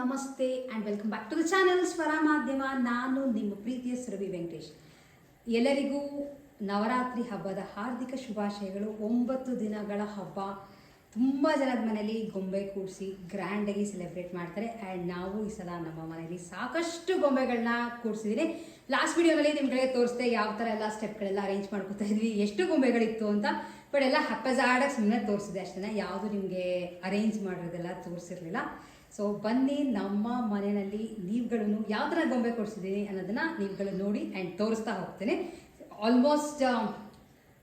ನಮಸ್ತೆ and welcome back to the channel Swara Madhyama ನಾನು ನಿಮ್ಮ ಪ್ರೀತಿಯ ಸುರಭಿ ವೆಂಕಟೇಶ್ ಎಲ್ಲರಿಗೂ ನವರಾತ್ರಿ ಹಬ್ಬದ ಹಾರ್ದಿಕ ಶುಭಾಶಯಗಳು. ಒಂಬತ್ತು ದಿನಗಳ ಹಬ್ಬ. ತುಂಬ ಜನದ ಮನೇಲಿ ಗೊಂಬೆ ಕೂಡಿಸಿ ಗ್ರ್ಯಾಂಡಾಗಿ ಸೆಲೆಬ್ರೇಟ್ ಮಾಡ್ತಾರೆ. ಆ್ಯಂಡ್ ನಾವು ಈ ಸಲ ನಮ್ಮ ಮನೇಲಿ ಸಾಕಷ್ಟು ಗೊಂಬೆಗಳನ್ನ ಕೂಡಿಸಿದ್ದೀನಿ ಲಾಸ್ಟ್ ವಿಡಿಯೋದಲ್ಲಿ ನಿಮ್ಗಳಿಗೆ ತೋರಿಸ್ದೆ ಯಾವ ಥರ ಎಲ್ಲ ಸ್ಟೆಪ್ಗಳೆಲ್ಲ ಅರೇಂಜ್ ಮಾಡ್ಕೊತಾ ಇದ್ವಿ, ಎಷ್ಟು ಗೊಂಬೆಗಳಿತ್ತು ಅಂತ. ಬಟ್ ಎಲ್ಲ ಹಪ್ಪಜಾಡಕ್ಕೆ ಸುಮ್ಮನೆ ತೋರಿಸಿದೆ ಅಷ್ಟೇ ಯಾವುದು ನಿಮಗೆ ಅರೇಂಜ್ ಮಾಡಿರೋದೆಲ್ಲ ತೋರಿಸಿರ್ಲಿಲ್ಲ. ಸೊ ಬನ್ನಿ ನಮ್ಮ ಮನೆಯಲ್ಲಿ ನೀವುಗಳನ್ನು ಯಾವ ಥರ ಗೊಂಬೆ ಕೊಡಿಸಿದ್ದೀನಿ ಅನ್ನೋದನ್ನ ನೀವುಗಳು ನೋಡಿ ಆ್ಯಂಡ್ ತೋರಿಸ್ತಾ ಹೋಗ್ತೀನಿ. ಆಲ್ಮೋಸ್ಟ್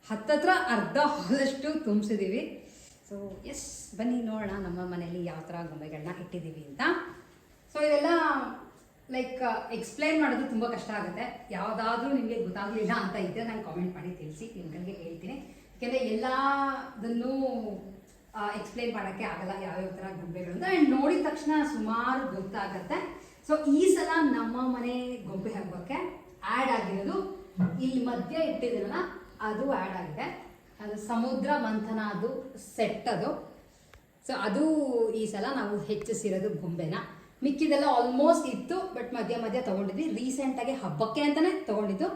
ಹತ್ತತ್ರ ಅರ್ಧ ಹಾಲಷ್ಟು ತುಂಬಿಸಿದ್ದೀವಿ. ಸೊ ಎಸ್ ಬನ್ನಿ ನೋಡೋಣ ನಮ್ಮ ಮನೆಯಲ್ಲಿ ಯಾವ ಥರ ಗೊಂಬೆಗಳನ್ನ ಇಟ್ಟಿದ್ದೀವಿ ಅಂತ. ಸೊ ಇದೆಲ್ಲ ಲೈಕ್ ಎಕ್ಸ್ಪ್ಲೈನ್ ಮಾಡೋದು ತುಂಬ ಕಷ್ಟ ಆಗುತ್ತೆ. ಯಾವುದಾದ್ರೂ ನಿಮಗೆ ಗೊತ್ತಾಗಲಿಲ್ಲ ಅಂತ ಇದ್ದರೆ ನಾನು ಕಾಮೆಂಟ್ ಮಾಡಿ ತಿಳಿಸಿ ನಿಮ್ಗಳಿಗೆ ಹೇಳ್ತೀನಿ. ಯಾಕೆಂದರೆ ಎಲ್ಲದನ್ನೂ ಎಕ್ಸ್ಪ್ಲೈನ್ ಮಾಡೋಕ್ಕೆ ಆಗಲ್ಲ ಯಾವ್ಯಾವ ಥರ ಗೊಂಬೆಗಳು ಅಂತ. ಆ್ಯಂಡ್ ನೋಡಿದ ತಕ್ಷಣ ಸುಮಾರು ಗೊತ್ತಾಗತ್ತೆ. ಸೊ ಈ ಸಲ ನಮ್ಮ ಮನೆ ಗೊಂಬೆ ಹಬ್ಬಕ್ಕೆ ಆ್ಯಡ್ ಆಗಿರೋದು ಇಲ್ಲಿ ಮಧ್ಯೆ ಇಟ್ಟಿದ್ರಲ್ಲ ಅದು ಆ್ಯಡ್ ಆಗಿದೆ. ಅದು ಸಮುದ್ರ ಮಂಥನ, ಅದು ಸೆಟ್ ಅದು. ಸೊ ಅದು ಈ ಸಲ ನಾವು ಹೆಚ್ಚಿಸಿರೋದು ಗೊಂಬೆನ. ಮಿಕ್ಕಿದೆಲ್ಲ ಆಲ್ಮೋಸ್ಟ್ ಇತ್ತು ಬಟ್ ಮಧ್ಯ ಮಧ್ಯ ತೊಗೊಂಡಿದ್ವಿ. ರೀಸೆಂಟಾಗಿ ಹಬ್ಬಕ್ಕೆ ಅಂತಲೇ ತಗೊಂಡಿದ್ದು.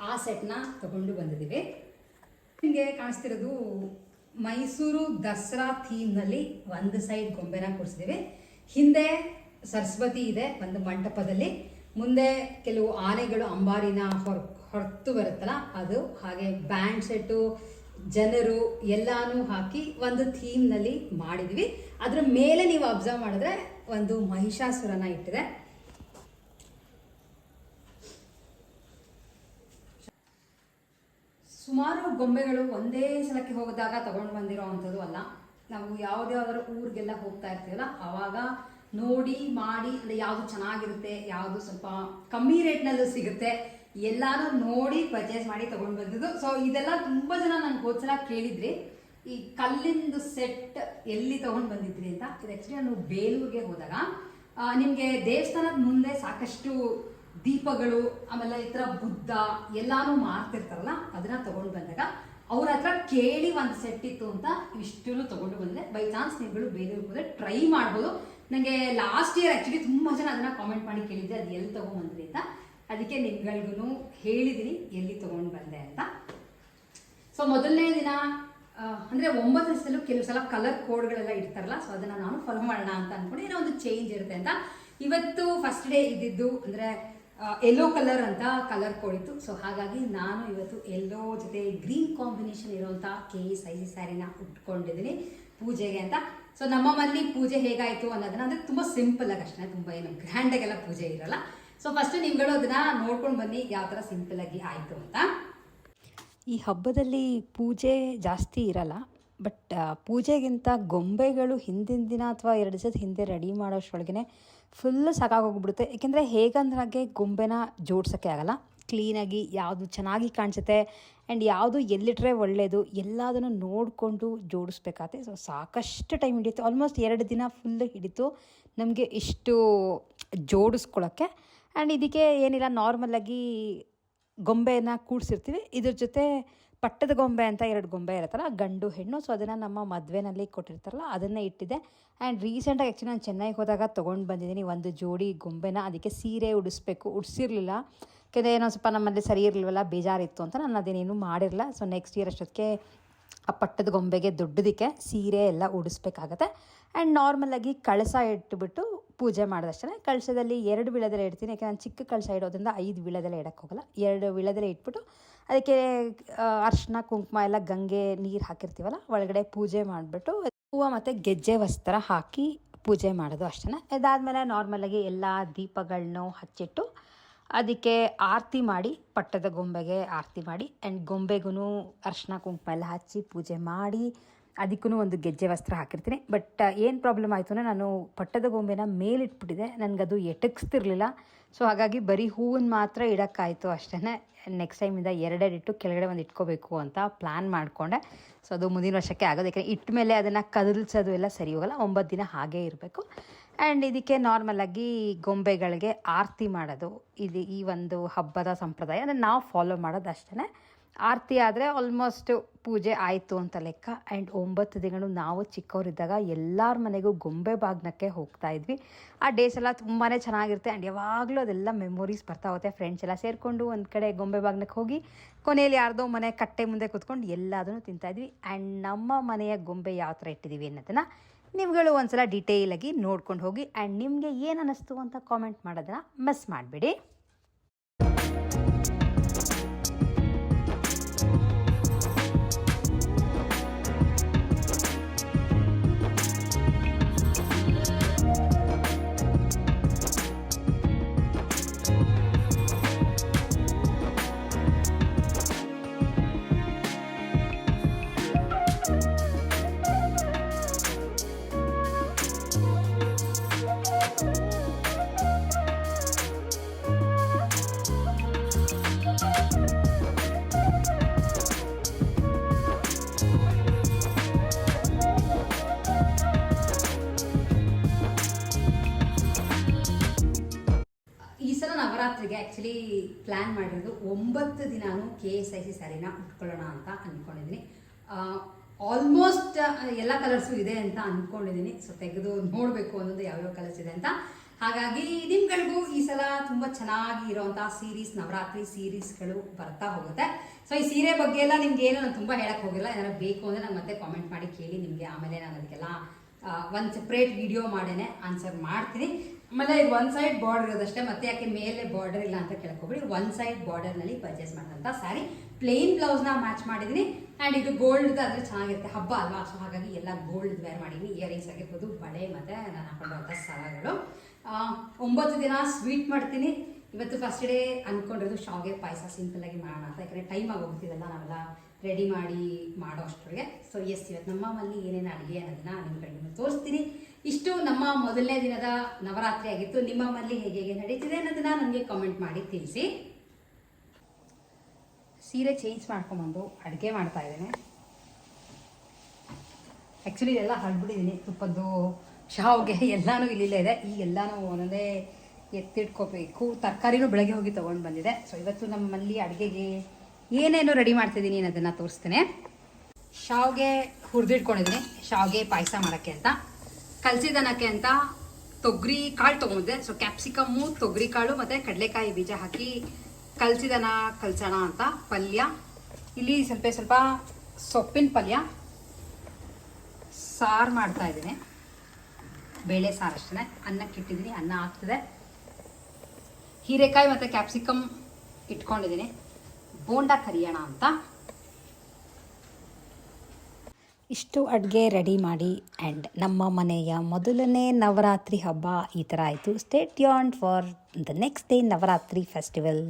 ಆ ಸೆಟ್ನ ತೊಗೊಂಡು ಬಂದಿದ್ದೀವಿ. ನಿಮಗೆ ಕಾಣಿಸ್ತಿರೋದು ಮೈಸೂರು ದಸರಾ ಥೀಮ್ನಲ್ಲಿ ಒಂದು ಸೈಡ್ ಗೊಂಬೆನ ಕೂರಿಸಿದ್ದೀವಿ. ಹಿಂದೆ ಸರಸ್ವತಿ ಇದೆ ಒಂದು ಮಂಟಪದಲ್ಲಿ. ಮುಂದೆ ಕೆಲವು ಆನೆಗಳು ಅಂಬಾರಿನ ಹೊರ, ಹೊರತು ಬರುತ್ತಲ್ಲ, ಅದು ಹಾಗೆ ಬ್ಯಾಂಡ್ ಸೆಟ್ಟು, ಜನರು ಎಲ್ಲಾನು ಹಾಕಿ ಒಂದು ಥೀಮ್ನಲ್ಲಿ ಮಾಡಿದ್ವಿ ಅದ್ರ ಮೇಲೆ ನೀವು ಅಬ್ಸರ್ವ್ ಮಾಡಿದ್ರೆ ಒಂದು ಮಹಿಷಾಸುರನ ಇಟ್ಟಿದೆ. ಸುಮಾರು ಗೊಂಬೆಗಳು ಒಂದೇ ಸಲಕ್ಕೆ ಹೋಗಿದಾಗ ತಗೊಂಡು ಬಂದಿರೋ ಅಂಥದ್ದು ಅಲ್ಲ. ನಾವು ಯಾವುದ್ಯಾವ್ದಾದ್ರು ಊರಿಗೆಲ್ಲ ಹೋಗ್ತಾ ಇರ್ತೀವಲ್ಲ, ಆವಾಗ ನೋಡಿ, ಮಾಡಿ, ಅಂದರೆ ಯಾವುದು ಚೆನ್ನಾಗಿರುತ್ತೆ, ಯಾವುದು ಸ್ವಲ್ಪ ಕಮ್ಮಿ ರೇಟ್ನಲ್ಲೂ ಸಿಗುತ್ತೆ. ಎಲ್ಲಾನು ನೋಡಿ ಪರ್ಚೇಸ್ ಮಾಡಿ ತಗೊಂಡು ಬಂದಿದ್ದು. ಸೊ ಇದೆಲ್ಲ ತುಂಬ ಜನ ನನಗೆ ಹೋದ್ಸಲ ಕೇಳಿದ್ರಿ, ಈ ಕಲ್ಲಿಂದು ಸೆಟ್ ಎಲ್ಲಿ ತಗೊಂಡು ಬಂದಿದ್ರಿ ಅಂತ. ಇದು ಆ್ಯಕ್ಚುಲಿ ನಾನು ಬೇಲೂರಿಗೆ ಹೋದಾಗ ನಿಮಗೆ ದೇವಸ್ಥಾನದ ಮುಂದೆ ಸಾಕಷ್ಟು ದೀಪಗಳು, ಆಮೇಲೆ ಈ ಥರ ಬುದ್ಧ ಎಲ್ಲಾನು ಮಾರ್ತಿರ್ತಾರಲ್ಲ, ಅದನ್ನ ತಗೊಂಡು ಬಂದಾಗ ಅವ್ರ ಹತ್ರ ಕೇಳಿ ಒಂದು ಸೆಟ್ ಇತ್ತು ಅಂತ ಇಷ್ಟು ತಗೊಂಡು ಬಂದೆ ಬೈ ಚಾನ್ಸ್ ನೀವುಗಳು ಬೇರೆ ಹೋದ್ರೆ ಟ್ರೈ ಮಾಡ್ಬೋದು. ನನಗೆ ಲಾಸ್ಟ್ ಇಯರ್ ಆ್ಯಕ್ಚುಲಿ ತುಂಬ ಜನ ಅದನ್ನ ಕಾಮೆಂಟ್ ಮಾಡಿ ಕೇಳಿದ್ದೆ ಅದು ಎಲ್ಲಿ ತೊಗೊಂಡ್ಬಂದ್ರಿ ಅಂತ. ಅದಕ್ಕೆ ನಿಮ್ಗಳಿಗೂ ಹೇಳಿದ್ದೀನಿ ಎಲ್ಲಿ ತೊಗೊಂಡು ಬಂದೆ ಅಂತ. ಸೊ ಮೊದಲನೇ ದಿನ ಅಂದ್ರೆ ಒಂಬತ್ತು ದಿವಸದಲ್ಲೂ ಕೆಲವು ಸಲ ಕಲರ್ ಕೋಡ್ಗಳೆಲ್ಲ ಇರ್ತಾರಲ್ಲ ಸೊ ಅದನ್ನ ನಾನು ಫಾಲೋ ಮಾಡೋಣ ಅಂತ ಅಂದ್ಕೊಂಡು ಏನೋ ಒಂದು ಚೇಂಜ್ ಇರುತ್ತೆ ಅಂತ. ಇವತ್ತು ಫಸ್ಟ್ ಡೇ ಇದ್ದಿದ್ದು, ಅಂದ್ರೆ ಎಲ್ಲೋ ಕಲರ್ ಅಂತ ಕಲರ್ ಕೊಡಿತ್ತು. ಸೊ ಹಾಗಾಗಿ ನಾನು ಇವತ್ತು ಎಲ್ಲೋ ಜೊತೆ ಗ್ರೀನ್ ಕಾಂಬಿನೇಷನ್ ಇರುವಂತ ಕೆ ಇ ಸೈಜಿ ಸ್ಯಾರಿನ ಉಟ್ಕೊಂಡಿದ್ದೀನಿ ಪೂಜೆಗೆ ಅಂತ. ಸೊ ನಮ್ಮ ಮನೇಲಿ ಪೂಜೆ ಹೇಗಾಯಿತು ಅನ್ನೋದನ್ನ, ಅಂದರೆ ತುಂಬ ಸಿಂಪಲ್ ಆಗಿ ಅಷ್ಟೇ, ತುಂಬ ಏನು ಗ್ರ್ಯಾಂಡ್ ಆಗೆಲ್ಲ ಪೂಜೆ ಇರಲ್ಲ. ಸೊ ಫಸ್ಟ್ ನಿಮ್ಗಳು ಅದನ್ನ ನೋಡ್ಕೊಂಡು ಬನ್ನಿ ಯಾವ ಥರ ಸಿಂಪಲ್ ಆಗಿ ಆಯ್ತು ಅಂತ. ಈ ಹಬ್ಬದಲ್ಲಿ ಪೂಜೆ ಜಾಸ್ತಿ ಇರಲ್ಲ ಬಟ್ ಪೂಜೆಗಿಂತ ಗೊಂಬೆಗಳು ಹಿಂದಿನ ದಿನ ಅಥವಾ ಎರಡು ದಿವಸದ ಹಿಂದೆ ರೆಡಿ ಮಾಡೋಷ್ಟರೊಳಗೆ ಫುಲ್ ಸಾಕಾಗೋಗ್ಬಿಡುತ್ತೆ ಏಕೆಂದರೆ ಹಾಗೆ ಗೊಂಬೆನ ಜೋಡ್ಸೋಕ್ಕೆ ಆಗಲ್ಲ. ಕ್ಲೀನಾಗಿ ಯಾವುದು ಚೆನ್ನಾಗಿ ಕಾಣಿಸುತ್ತೆ ಆ್ಯಂಡ್ ಯಾವುದು ಎಲ್ಲಿಟ್ರೆ ಒಳ್ಳೆಯದು ಎಲ್ಲದನ್ನು ನೋಡಿಕೊಂಡು ಜೋಡಿಸ್ಬೇಕಾಗತ್ತೆ. ಸೊ ಸಾಕಷ್ಟು ಟೈಮ್ ಹಿಡಿಯುತ್ತೆ ಆಲ್ಮೋಸ್ಟ್ ಎರಡು ದಿನ ಫುಲ್ ಹಿಡಿತು ನಮಗೆ ಇಷ್ಟು ಜೋಡಿಸ್ಕೊಳ್ಳೋಕ್ಕೆ ಆ್ಯಂಡ್ ಇದಕ್ಕೆ ಏನಿಲ್ಲ ನಾರ್ಮಲಾಗಿ ಗೊಂಬೆನ ಕೂಡಿಸಿರ್ತೀವಿ. ಇದ್ರ ಜೊತೆ ಪಟ್ಟದ ಗೊಂಬೆ ಅಂತ ಎರಡು ಗೊಂಬೆ ಇರುತ್ತಲ್ಲ ಗಂಡು ಹೆಣ್ಣು ಸೊ ಅದನ್ನು ನಮ್ಮ ಮದುವೆನಲ್ಲಿ ಕೊಟ್ಟಿರ್ತಾರಲ್ಲ, ಅದನ್ನೇ ಇಟ್ಟಿದ್ದೆ. ಆ್ಯಂಡ್ ರೀಸೆಂಟಾಗಿ ಆ್ಯಕ್ಚುಲಿ ನಾನು ಚೆನ್ನೈಗೆ ಹೋದಾಗ ತೊಗೊಂಡು ಬಂದಿದ್ದೀನಿ ಒಂದು ಜೋಡಿ ಗೊಂಬೆನ. ಅದಕ್ಕೆ ಸೀರೆ ಉಡಿಸ್ಬೇಕು. ಉಡಿಸಿರ್ಲಿಲ್ಲ. ಯಾಕೆಂದರೆ ಏನೋ ಸ್ವಲ್ಪ ನಮ್ಮಲ್ಲಿ ಸರಿ ಇರಲಿಲ್ವಲ್ಲ, ಬೇಜಾರಿತ್ತು ಅಂತ ನಾನು ಅದೇನೇನು ಮಾಡಿರಲಿಲ್ಲ ಸೊ ನೆಕ್ಸ್ಟ್ ಇಯರ್ ಅಷ್ಟೊತ್ತಿಗೆ ಆ ಪಟ್ಟದ ಗೊಂಬೆಗೆ ದೊಡ್ಡದಕ್ಕೆ ಸೀರೆ ಎಲ್ಲ ಉಡಿಸ್ಬೇಕಾಗತ್ತೆ. ಆ್ಯಂಡ್ ನಾರ್ಮಲಾಗಿ ಕಳಸ ಇಟ್ಬಿಟ್ಟು ಪೂಜೆ ಮಾಡಿದಷ್ಟೇ ಕಳಸದಲ್ಲಿ ಎರಡು ವಿಳದೆಲೆ ಇಡ್ತೀನಿ. ಯಾಕೆ ನಾನು ಚಿಕ್ಕ ಕಳಸ ಇಡೋದ್ರಿಂದ ಐದು ವಿಳದೆಲೆ ಇಡಕ್ಕೆ ಹೋಗಲ್ಲ ಎರಡು ವಿಳದೆಲೆ ಇಟ್ಬಿಟ್ಟು ಅದಕ್ಕೆ ಅರ್ಶಿನ ಕುಂಕುಮ ಎಲ್ಲ ಗಂಗೆ ನೀರು ಹಾಕಿರ್ತೀವಲ್ಲ, ಒಳಗಡೆ ಪೂಜೆ ಮಾಡಿಬಿಟ್ಟು ಹೂವು ಮತ್ತು ಗೆಜ್ಜೆ ವಸ್ತ್ರ ಹಾಕಿ ಪೂಜೆ ಮಾಡೋದು ಅಷ್ಟೇ ಇದಾದಮೇಲೆ ನಾರ್ಮಲಾಗಿ ಎಲ್ಲ ದೀಪಗಳನ್ನೂ ಹಚ್ಚಿಟ್ಟು ಅದಕ್ಕೆ ಆರತಿ ಮಾಡಿ, ಪಟ್ಟದ ಗೊಂಬೆಗೆ ಆರತಿ ಮಾಡಿ ಆ್ಯಂಡ್ ಗೊಂಬೆಗೂ ಅರ್ಶಿನ ಕುಂಕುಮ ಎಲ್ಲ ಹಚ್ಚಿ ಪೂಜೆ ಮಾಡಿ ಅದಕ್ಕೂ ಒಂದು ಗೆಜ್ಜೆ ವಸ್ತ್ರ ಹಾಕಿರ್ತೀನಿ. ಬಟ್ ಏನು ಪ್ರಾಬ್ಲಮ್ ಆಯಿತು ಅಂದರೆ ನಾನು ಪಟ್ಟದ ಗೊಂಬೆನ ಮೇಲಿಟ್ಬಿಟ್ಟಿದೆ. ಅದು ಎಟಕ್ಸ್ತಿರ್ಲಿಲ್ಲ. ಸೊ ಹಾಗಾಗಿ ಬರೀ ಹೂವನ್ನು ಮಾತ್ರ ಇಡೋಕ್ಕಾಯಿತು ಅಷ್ಟೇ ನೆಕ್ಸ್ಟ್ ಟೈಮಿಂದ ಎರಡೆರಡು ಇಟ್ಟು ಕೆಳಗಡೆ ಒಂದು ಇಟ್ಕೋಬೇಕು ಅಂತ ಪ್ಲ್ಯಾನ್ ಮಾಡಿಕೊಂಡೆ. ಸೊ ಅದು ಮುಂದಿನ ವರ್ಷಕ್ಕೆ ಆಗೋದು. ಯಾಕೆಂದರೆ ಇಟ್ಟ ಮೇಲೆ ಅದನ್ನು ಕದಲ್ಸೋದು ಎಲ್ಲ ಸರಿ ಹೋಗಲ್ಲ. ಒಂಬತ್ತು ದಿನ ಹಾಗೇ ಇರಬೇಕು. ಆ್ಯಂಡ್ ಇದಕ್ಕೆ ನಾರ್ಮಲಾಗಿ ಗೊಂಬೆಗಳಿಗೆ ಆರತಿ ಮಾಡೋದು. ಇದು ಈ ಒಂದು ಹಬ್ಬದ ಸಂಪ್ರದಾಯ. ಅಂದರೆ ನಾವು ಫಾಲೋ ಮಾಡೋದು ಅಷ್ಟೇ ಆರತಿ ಆದರೆ ಆಲ್ಮೋಸ್ಟ್ ಪೂಜೆ ಆಯಿತು ಅಂತ ಲೆಕ್ಕ. ಆ್ಯಂಡ್ ಒಂಬತ್ತು ದಿನಗಳು ನಾವು ಚಿಕ್ಕವರಿದ್ದಾಗ ಎಲ್ಲರ ಮನೆಗೂ ಗೊಂಬೆ ಬಾಗ್ನಕ್ಕೆ ಹೋಗ್ತಾ ಇದ್ವಿ. ಆ ಡೇಸ್ ಎಲ್ಲ ತುಂಬಾ ಚೆನ್ನಾಗಿರುತ್ತೆ. ಆ್ಯಂಡ್ ಯಾವಾಗಲೂ ಅದೆಲ್ಲ ಮೆಮೊರೀಸ್ ಬರ್ತಾ ಹೋಗುತ್ತೆ ಫ್ರೆಂಡ್ಸ್ ಎಲ್ಲ ಸೇರಿಕೊಂಡು ಒಂದು ಕಡೆ ಗೊಂಬೆ ಬಾಗ್ನಕ್ಕೆ ಹೋಗಿ ಕೊನೆಯಲ್ಲಿ ಯಾರ್ದೋ ಮನೆ ಕಟ್ಟೆ ಮುಂದೆ ಕೂತ್ಕೊಂಡು ಎಲ್ಲದನ್ನು ತಿಂತಾಯಿದ್ವಿ ಆ್ಯಂಡ್ ನಮ್ಮ ಮನೆಯ ಗೊಂಬೆ ಯಾವ ಥರ ಇಟ್ಟಿದ್ದೀವಿ ಅನ್ನೋದನ್ನು ನಿಮ್ಗಳು ಒಂದು ಸಲ ಡೀಟೇಲಾಗಿ ನೋಡ್ಕೊಂಡು ಹೋಗಿ. ಆ್ಯಂಡ್ ನಿಮಗೆ ಏನು ಅನ್ನಿಸ್ತು ಅಂತ ಕಾಮೆಂಟ್ ಮಾಡೋದನ್ನ ಮಿಸ್ ಮಾಡಿಬಿಡಿ. ಆ್ಯಕ್ಚುಲಿ ಪ್ಲ್ಯಾನ್ ಮಾಡಿರೋದು ಒಂಬತ್ತು ದಿನಾನು ಕೆ ಎಸ್ ಐ ಸಿ ಸ್ಯಾರಿನ ಉಟ್ಕೊಳ್ಳೋಣ ಅಂತ ಅಂದ್ಕೊಂಡಿದ್ದೀನಿ ಆಲ್ಮೋಸ್ಟ್ ಎಲ್ಲ ಕಲರ್ಸು ಇದೆ ಅಂತ ಅಂದ್ಕೊಂಡಿದ್ದೀನಿ ಸೊ ತೆಗೆದು ನೋಡಬೇಕು ಅನ್ನೋದು ಯಾವ್ಯಾವ ಕಲರ್ಸ್ ಇದೆ ಅಂತ. ಹಾಗಾಗಿ ನಿಮ್ಗಳಿಗೂ ಈ ಸಲ ತುಂಬ ಚೆನ್ನಾಗಿ ಇರೋವಂಥ ಸೀರೀಸ್ ನವರಾತ್ರಿ ಸೀರೀಸ್ಗಳು ಬರ್ತಾ ಹೋಗುತ್ತೆ. ಸೊ ಈ ಸೀರೆ ಬಗ್ಗೆ ಎಲ್ಲ ನಿಮ್ಗೆ ಏನು ನಾನು ತುಂಬ ಹೇಳಕ್ಕೆ ಹೋಗಿಲ್ಲ. ಏನಾದ್ರು ಬೇಕು ಅಂದರೆ ನಾನು ಮತ್ತೆ ಕಾಮೆಂಟ್ ಮಾಡಿ ಕೇಳಿ. ನಿಮಗೆ ಆಮೇಲೆ ನಾನು ಅದಕ್ಕೆಲ್ಲ ಒಂದು ಸಪ್ರೇಟ್ ವಿಡಿಯೋ ಮಾಡೇನೆ ಆನ್ಸರ್ ಮಾಡ್ತೀನಿ. ಆಮೇಲೆ ಇದು ಒನ್ ಸೈಡ್ ಬಾರ್ಡರ್ ಇರೋದಷ್ಟೇ ಮತ್ತೆ ಯಾಕೆ ಮೇಲೆ ಬಾರ್ಡರ್ ಇಲ್ಲ ಅಂತ ಕೇಳ್ಕೊಬಿಡಿ ಒನ್ ಸೈಡ್ ಬಾರ್ಡರ್ನಲ್ಲಿ ಪರ್ಚೇಸ್ ಮಾಡಿದಂಥ ಸ್ಯಾರಿ ಪ್ಲೇನ್ ಬ್ಲೌಸ್ನ ಮ್ಯಾಚ್ ಮಾಡಿದ್ದೀನಿ ಆ್ಯಂಡ್ ಇದು ಗೋಲ್ಡ್ ಆದರೆ ಚೆನ್ನಾಗಿರುತ್ತೆ. ಹಬ್ಬ ಅಲ್ವಾ? ಸೊ ಹಾಗಾಗಿ ಎಲ್ಲ ಗೋಲ್ಡ್ ವೇರ್ ಮಾಡಿದ್ದೀನಿ ಇಯರಿಂಗ್ಸ್ ಆಗಿರ್ಬೋದು, ಬಳೆ ಮತ್ತು ನಾನು ಹಾಕೊಂಡಂಥ ಸ್ಥಳಗಳು ಒಂಬತ್ತು ದಿನ ಸ್ವೀಟ್ ಮಾಡ್ತೀನಿ. ಇವತ್ತು ಫಸ್ಟ್ ಡೇ ಅಂದ್ಕೊಂಡಿರೋದು ಶಾವಿಗೆ ಪಾಯಸ ಆಗಿ ಮಾಡೋಣ ಅಂತ. ಯಾಕಂದರೆ ಟೈಮ್ ಆಗೋಗ್ತಿದೆಲ್ಲ ನಾವೆಲ್ಲ. ರೆಡಿ ಮಾಡಿ ಮಾಡೋ ಅಷ್ಟೊಳಗೆ ಸೊ ಎಸ್ ಇವತ್ತು ನಮ್ಮ ಮನೆಯಲ್ಲಿ ಏನೇನು ಅಡುಗೆ ಅನ್ನೋದನ್ನ ನಿಮ್ಗಳಿಗೆ ತೋರಿಸ್ತೀನಿ. ಇಷ್ಟು ನಮ್ಮ ಮೊದಲನೇ ದಿನದ ನವರಾತ್ರಿ ಆಗಿತ್ತು. ನಿಮ್ಮ ಮನೆಯಲ್ಲಿ ಹೇಗೆ ಹೇಗೆ ನಡೀತಿದೆ ಅನ್ನೋದನ್ನ ನನಗೆ ಕಾಮೆಂಟ್ ಮಾಡಿ ತಿಳಿಸಿ. ಸೀರೆ ಚೇಂಜ್ ಮಾಡ್ಕೊಂಬಂದು ಅಡುಗೆ ಮಾಡ್ತಾ ಇದ್ದೇನೆ. ಆ್ಯಕ್ಚುಲಿ ಇದೆಲ್ಲ ಹರಡ್ಬಿಟ್ಟಿದ್ದೀನಿ ತುಪ್ಪದ್ದು ಶಾವ್ಗೆ ಎಲ್ಲನೂ ಇಲ್ಲಿಲ್ಲೇ ಇದೆ. ಈ ಎಲ್ಲನೂ ಒಂದೊಂದೇ ಎತ್ತಿಟ್ಕೋಬೇಕು. ತರಕಾರಿನೂ ಬೆಳಗ್ಗೆ ಹೋಗಿ ತೊಗೊಂಡು ಬಂದಿದೆ. ಸೊ ಇವತ್ತು ನಮ್ಮಲ್ಲಿ ಅಡುಗೆಗೆ ಏನೇನು ರೆಡಿ ಮಾಡ್ತಿದ್ದೀನಿ ಅದನ್ನು ತೋರಿಸ್ತೇನೆ. ಶಾವ್ಗೆ ಹುರಿದಿಟ್ಕೊಂಡಿದ್ದೀನಿ. ಶಾವ್ಗೆ ಪಾಯಸ ಮಾಡೋಕ್ಕೆ ಅಂತ. ಕಲಸಿದನಕ್ಕೆ ಅಂತ ತೊಗರಿ ಕಾಳು ತೊಗೊಂಡಿದ್ದೆ. ಸೊ ಕ್ಯಾಪ್ಸಿಕಮ್ಮು ತೊಗರಿ ಕಾಳು ಮತ್ತು ಕಡಲೆಕಾಯಿ ಬೀಜ ಹಾಕಿ ಕಲಸಿದನ ಕಲ್ಸೋಣ ಅಂತ. ಪಲ್ಯ. ಇಲ್ಲಿ ಸ್ವಲ್ಪ ಸ್ವಲ್ಪ ಸೊಪ್ಪಿನ ಪಲ್ಯ. ಸಾರು ಮಾಡ್ತಾ ಇದ್ದೀನಿ. ಬೇಳೆ ಸಾರು ಅಷ್ಟೇ ಅನ್ನಕ್ಕೆ ಇಟ್ಟಿದ್ದೀನಿ. ಅನ್ನ ಆಗ್ತದೆ. ಹೀರೆಕಾಯಿ ಮತ್ತು ಕ್ಯಾಪ್ಸಿಕಮ್ ಇಟ್ಕೊಂಡಿದ್ದೀನಿ. ಬೋಂಡ ಕರಿಯೋಣ ಅಂತ. ಇಷ್ಟು ಅಡುಗೆ ರೆಡಿ ಮಾಡಿ ಆ್ಯಂಡ್ ನಮ್ಮ ಮನೆಯ ಮೊದಲನೇ ನವರಾತ್ರಿ ಹಬ್ಬ ಈ ಥರ ಆಯಿತು. ಸ್ಟೇಟ್ ಯಾನ್ for the next day Navaratri festival